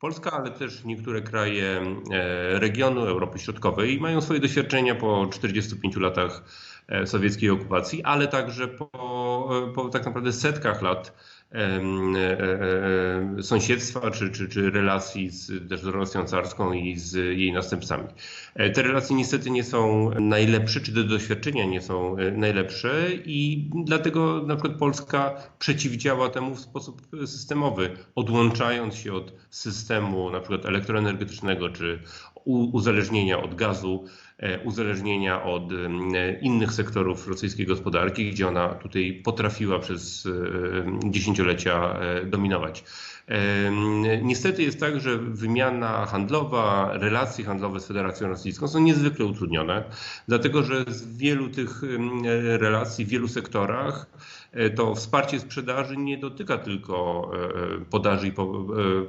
Polska, ale też niektóre kraje e, regionu Europy Środkowej mają swoje doświadczenia po 45 latach e, sowieckiej okupacji, ale także po, e, po tak naprawdę setkach lat sąsiedztwa czy, czy, czy relacji z, też z Rosją carską i z jej następcami. Te relacje niestety nie są najlepsze, czy te doświadczenia nie są najlepsze i dlatego na przykład Polska przeciwdziała temu w sposób systemowy, odłączając się od systemu na przykład elektroenergetycznego czy uzależnienia od gazu, e, uzależnienia od innych sektorów rosyjskiej gospodarki, gdzie ona tutaj potrafiła przez dziesięciolecia e, dominować. Niestety jest tak, że wymiana handlowa, relacje handlowe z Federacją Rosyjską są niezwykle utrudnione, dlatego że z wielu tych relacji w wielu sektorach e, to wsparcie sprzedaży nie dotyka tylko e, podaży i e,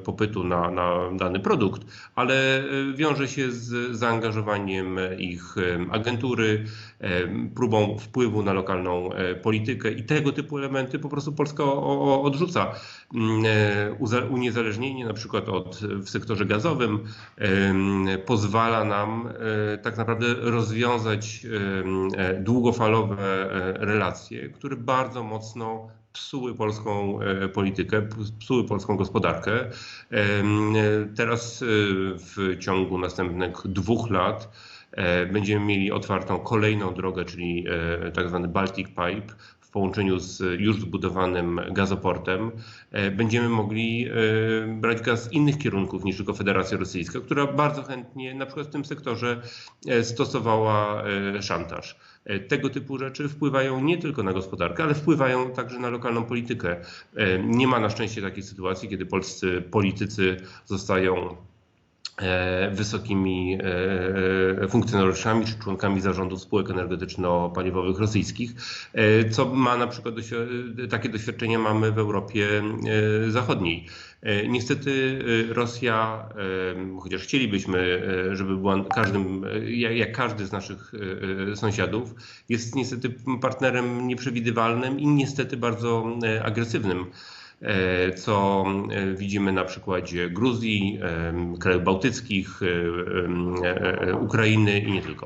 popytu na, na dany produkt, ale wiąże się z zaangażowaniem ich agentury, próbą wpływu na lokalną politykę i tego typu elementy po prostu Polska odrzuca uniezależnienie na przykład od, w sektorze gazowym pozwala nam e, tak naprawdę rozwiązać e, długofalowe e, relacje, które bardzo mocno psuły polską politykę, psuły polską gospodarkę. Teraz w ciągu następnych dwóch lat będziemy mieli otwartą kolejną drogę, czyli tak zwany Baltic Pipe, połączeniu z już zbudowanym gazoportem e, będziemy mogli e, brać gaz z innych kierunków niż tylko Federacja Rosyjska, która bardzo chętnie na przykład w tym sektorze e, stosowała szantaż. Tego typu rzeczy wpływają nie tylko na gospodarkę, ale wpływają także na lokalną politykę. Nie ma na szczęście takiej sytuacji, kiedy polscy politycy zostają wysokimi e, funkcjonariuszami czy członkami zarządów spółek energetyczno-paliwowych rosyjskich, e, co ma na przykład takie doświadczenia mamy w Europie Zachodniej. Niestety Rosja, chociaż chcielibyśmy, żeby była każdym, jak każdy z naszych sąsiadów, jest niestety partnerem nieprzewidywalnym i niestety bardzo agresywnym. E, co e, widzimy na przykładzie Gruzji, krajów bałtyckich, e, Ukrainy i nie tylko.